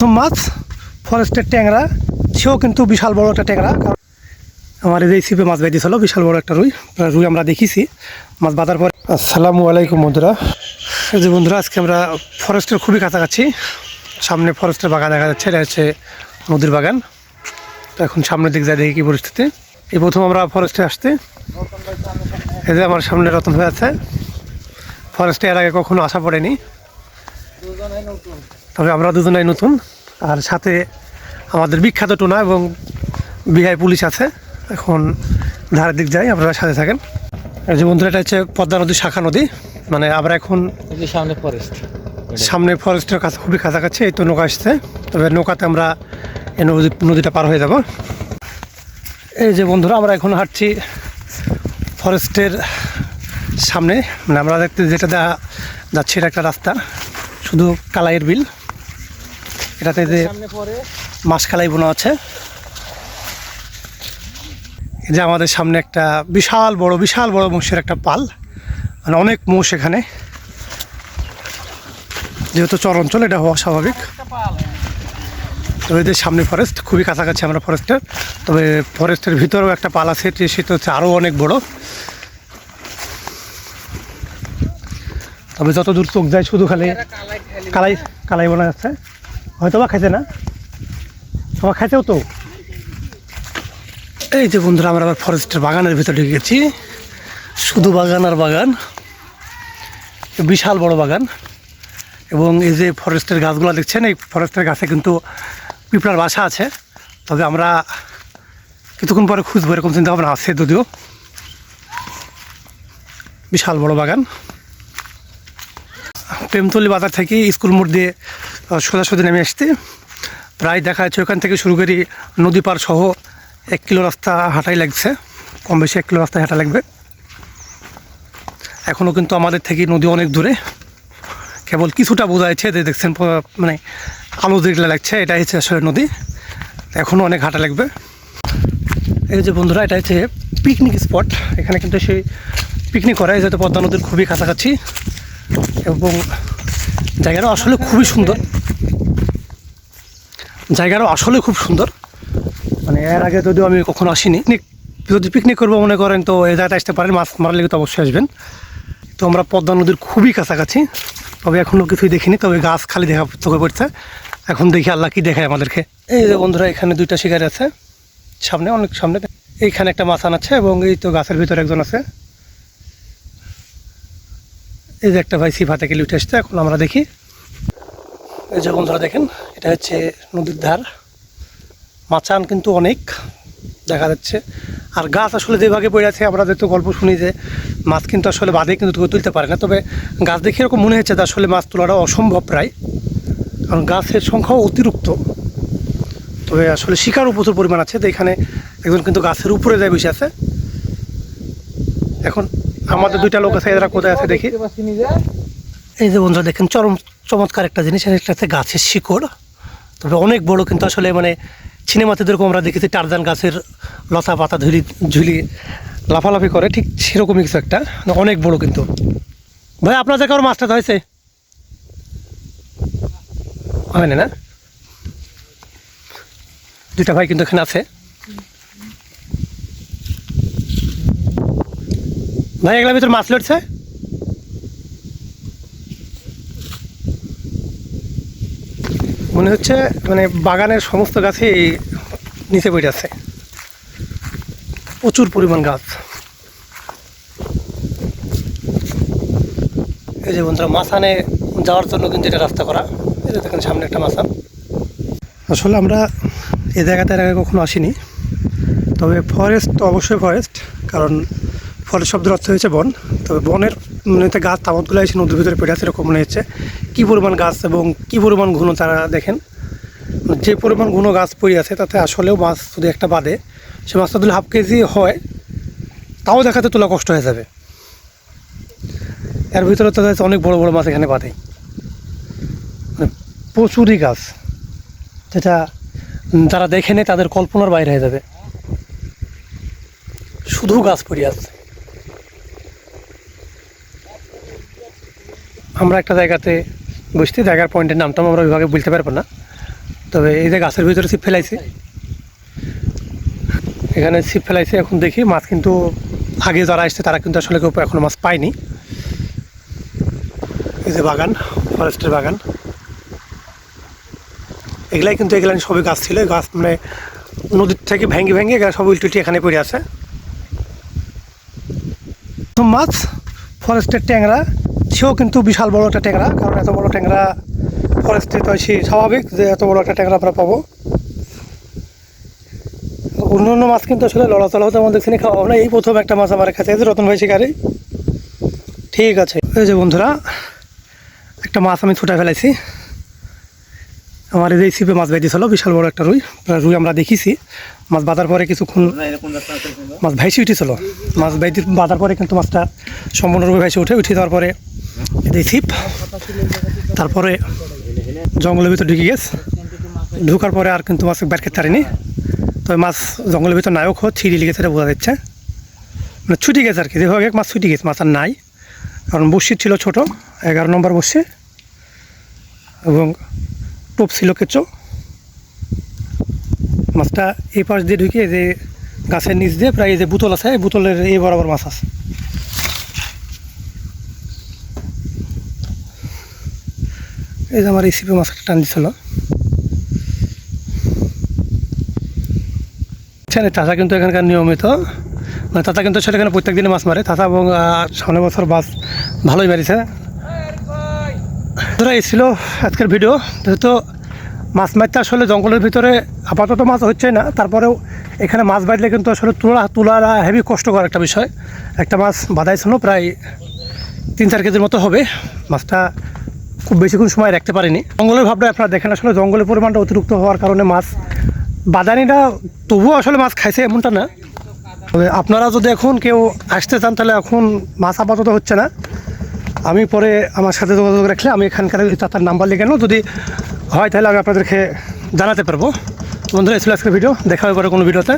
প্রথম মাছ, ফরেস্টের ট্যাংরা, সেও কিন্তু বিশাল বড় একটা ট্যাংরা। আমার এই সিপে মাছ বেঁধেছিল, বিশাল বড় একটা রুই রুই আমরা দেখেছি। মাছ বাঁধার পর আসসালামু আলাইকুম বন্ধুরা। যে বন্ধুরা, আজকে আমরা ফরেস্টের খুবই কাছাকাছি। সামনে ফরেস্টের বাগান দেখা যাচ্ছে, এটা হচ্ছে নদীর বাগান। তো এখন সামনের দিক যায় দেখি কী পরিস্থিতি। এই প্রথম আমরা ফরেস্টে আসতে। এই যে আমার সামনে রতন হয়ে আছে। ফরেস্টে এর আগে কখনো আসা পড়েনি। তবে আমরা দুজনাই নতুন আর সাথে আমাদের বিখ্যাত টোনা এবং বিহাই পুলিশ আছে। এখন ধারের দিক যাই আপনারা সাথে থাকেন। এই যে বন্ধুরা এটা হচ্ছে পদ্মা নদীর শাখা নদী। মানে আমরা এখন সামনে ফরেস্ট সামনে ফরেস্টের কাছে খুবই কাছাকাছি এই তো নৌকা আসছে। তবে নৌকাতে আমরা এই নদী নদীটা পার হয়ে যাব। এই যে বন্ধুরা আমরা এখন হাঁটছি ফরেস্টের সামনে। মানে আমরা দেখতে যেটা দেখা যাচ্ছে এটা একটা রাস্তা। শুধু কালাইয়ের বিল। এটাতে যে মাছ কালাই বোনা আছে। এই যে আমাদের সামনে একটা বিশাল বড় বিশাল বড় মোষের একটা পাল। মানে অনেক মোষ এখানে। যেহেতু চর অঞ্চল এটা হওয়া স্বাভাবিক। তবে এদের সামনে ফরেস্ট খুবই কাছাকাছি আমরা ফরেস্টের তবে ফরেস্টের ভিতরেও একটা পাল আছে সেটা হচ্ছে আরও অনেক বড়। তবে যত দূর চোখ যায় শুধু খালি কালাই কালাই বোনা যাচ্ছে হয়তো বা খাইছে না। তোমার খাইছেও তো? এই যে বন্ধুরা, আমরা আবার ফরেস্টের বাগানের ভিতরে ঢুকে গেছি। শুধু বাগান আর বাগান। বিশাল বড় বাগান। এবং এই যে ফরেস্টের গাছগুলো দেখছেন, এই ফরেস্টের গাছে কিন্তু পিঁপড়ার বাসা আছে। তবে আমরা কিছুক্ষণ পরে খুঁজবো, এরকম চিন্তা ভাবনা আছে যদিও। বিশাল বড় বাগান। প্রেমতলি বাজার থেকে স্কুল মোড় দিয়ে সোজাসুজি নেমে আসতে প্রায় দেখা যাচ্ছে ওখান থেকে শুরু করি নদী পার সহ এক কিলো রাস্তা হাঁটাই লাগছে। কম বেশি এক কিলো রাস্তায় হাঁটা লাগবে। এখনও কিন্তু আমাদের থেকে নদী অনেক দূরে। কেবল কিছুটা বোঝা যাচ্ছে যে দেখছেন মানে আলো যেগুলো লাগছে, এটাই হচ্ছে আসলে নদী। এখনও অনেক হাঁটা লাগবে। এই যে বন্ধুরা, এটা হচ্ছে পিকনিক স্পট এখানে কিন্তু সেই পিকনিক করা যেহেতু পদ্মা নদীর খুবই কাছাকাছি। এবং জায়গাটা আসলে খুবই সুন্দর। জায়গাটা আসলে খুব সুন্দর। মানে এর আগে যদিও আমি কখনো আসিনি যদি পিকনিক করব মনে করেন, তো এই জায়গাটা আসতে পারেন, মাছ মারার লেগে তো অবশ্যই আসবেন। তো আমরা পদ্মা নদীর খুবই কাছাকাছি, তবে এখনও কিছুই দেখিনি, তবে গাছ খালি দেখা চোখে পড়ছে। এখন দেখি আল্লাহ কি দেখায় আমাদেরকে। এই যে বন্ধুরা, এখানে দুইটা শিকারি আছে, সামনে, অনেক সামনে। এইখানে একটা মাছ আনাচ্ছে এবং এই তো গাছের ভিতরে একজন আছে। এই যে একটা ভাই হাতে গেলে উঠে আসছে, এখন আমরা দেখি। এই যে বন্ধুরা দেখেন, এটা হচ্ছে নদীর ধার। মাচান কিন্তু অনেক, দেখা যাচ্ছে। আর গাছ আসলে যে ভাগে পড়ে আছে, আমরা যেহেতু গল্প শুনি যে মাছ কিন্তু আসলে বাদে কিন্তু তুলতে পারে না। তবে গাছ দেখে এরকম মনে হচ্ছে যে আসলে মাছ তোলাটা অসম্ভব প্রায়। কারণ গাছের সংখ্যাও অতিরিক্ত। তবে আসলে শিকারও প্রচুর পরিমাণ আছে। তো এখানে একজন কিন্তু গাছের উপরে যায় বসে আছে। এখন আমাদের দুইটা লোক আছে, এরা কোথায় আছে দেখি। এই যে বন্ধুরা দেখেন, চরম, চমৎকার একটা জিনিস এটা হচ্ছে গাছের শিকড়। তবে অনেক বড় কিন্তু আসলে মানে সিনেমাতে যেরকম আমরা দেখেছি, টারজান গাছের লতা পাতা ঝুলি ঝুলি লাফালাফি করে, ঠিক সেরকমই কিছু একটা। মানে অনেক বড় কিন্তু। ভাই আপনার জায়গায় ওর মাছটা হয়েছে হয় না না? দুইটা ভাই কিন্তু এখানে আছে। ভাই, এগুলোর ভিতর মাছ লড়ছে? মনে হচ্ছে মানে বাগানের সমস্ত গাছই নিচে পড়ে আছে। প্রচুর পরিমাণ গাছ। এই যে বন্ধুরা মাসানে যাওয়ার জন্য কিন্তু এটা রাস্তা করা। যে দেখেন সামনে একটা মাসান আসলে আমরা এই জায়গাতে আগে কখনো আসিনি। তবে ফরেস্ট তো অবশ্যই ফরেস্ট কারণ ফরেস্ট শব্দের অর্থ হয়েছে বন। তবে বনের মানে গাছ তামতগুলো এসে নদীর ভিতরে পড়ে আছে, এরকম মনে হচ্ছে। কী পরিমাণ গাছ এবং কী পরিমাণ ঘন তারা দেখেন? যে পরিমাণ ঘন গাছ পড়ে আছে, তাতে আসলেও মাছ যদি একটা বাদে, সে মাছটা যদি হাফ কেজি হয়, তাও দেখাতে তোলা কষ্ট হয়ে যাবে। এর ভিতরে তো অনেক বড় বড় মাছ এখানে বাঁধে মানে প্রচুরই গাছ। যেটা যারা দেখে নেয়, তাদের কল্পনার বাইরে হয়ে যাবে। শুধু গাছ পড়ে আছে। আমরা একটা জায়গাতে বসতে জায়গার পয়েন্টের নামটা আমরা ওইভাবে বলতে পারব না। তবে এই যে গাছের ভিতরে ছিপ ফেলাইছে, এখানে ছিপ ফেলাইছে, এখন দেখি মাছ কিন্তু আগে যারা আসছে তারা কিন্তু আসলে কেউ এখনও মাছ পায়নি। এই যে বাগান ফরেস্টের বাগান। এগুলাই কিন্তু এগুলো সবই গাছ ছিল গাছ মানে নদীর থেকে ভেঙে ভেঙে এগুলো সব উল্টি এখানে পড়ে আছে। মাছ ফরেস্টের ট্যাংরা। সেও কিন্তু বিশাল বড় একটা ট্যাংরা, কারণ এত বড় ট্যাংরা ফরেস্টে তো স্বাভাবিক যে এত বড় একটা ট্যাংরা আমরা পাবো। অন্য অন্য মাছ কিন্তু আসলে লড়াচড়া হতে আমাদের দেখছি খাওয়া হবে না। এই প্রথম একটা মাছ আমার কাছে রতন ভাই শিকারি। ঠিক আছে, এই যে বন্ধুরা, একটা মাছ আমি ছুটে ফেলাইছি আমার এই যে ছিপে মাছ বেঁধেছিল, বিশাল বড় একটা রুই রুই আমরা দেখিছি। মাছ বাঁধার পরে কিছুক্ষণ মাছ ভাইসে উঠেছিল। মাছ বাইতে বাঁধার পরে কিন্তু মাছটা সম্পূর্ণরূপে ভাইসে উঠে উঠে দেওয়ার পরে এই ছিপ। তারপরে জঙ্গলের ভিতর ঢুকে গেছে। ঢুকার পরে আর কিন্তু মাছ বের খেতে পারিনি। তবে মাছ জঙ্গলের ভিতর নায়ক হোক ছিঁড়ি লেগেছে এটা বোঝা যাচ্ছে। মানে ছুটি গেছে আর কি। যেভাবে মাছ ছুটি গেছে, মাছ আর নাই। কারণ বসি ছিল ছোট, এগারো নম্বর বসে এবং টোপ ছিল কেঁচো। মাছটা এই পাশ দিয়ে ঢুকে যে গাছের নিচ দিয়ে, প্রায় যে বোতল আছে, এই বোতলের এই বরাবর মাছ আছে। এই যে আমার এই সিপে মাছটা টান দিছিল। সেখানে চাষা কিন্তু এখানকার নিয়মিত। মানে চাচা কিন্তু আসলে এখানে প্রত্যেক দিনে মাছ মারে। চাচা এবং আহ, সামনের বছর মাছ ভালোই মারিছে ধরা এই ছিল আজকের ভিডিও। যেহেতু মাছ মারতে আসলে জঙ্গলের ভিতরে আপাতত মাছ হচ্ছে না তারপরেও এখানে মাছ বাঁধলে কিন্তু আসলে তোলা তোলাটা হেভি কষ্টকর একটা বিষয়। একটা মাছ বাঁধাইছিল প্রায় তিন চার কেজির মতো হবে। মাছটা খুব বেশিক্ষণ সময় রাখতে পারিনি। জঙ্গলের ভাবটা আপনারা দেখেন, আসলে জঙ্গলের পরিমাণটা অতিরিক্ত হওয়ার কারণে মাছ বাদানিটা তবুও আসলে মাছ খাইছে এমনটা না। তবে আপনারা যদি এখন কেউ আসতে চান, তাহলে এখন মাছ আপাতত হচ্ছে না। আমি পরে আমার সাথে যোগাযোগ রাখলে আমি এখানকার তার নাম্বার লিখে নেব। যদি হয়, তাহলে আমি আপনাদেরকে জানাতে পারব। বন্ধুরা ছিল আজকের ভিডিও। দেখা হবে পরে কোনো ভিডিওতে।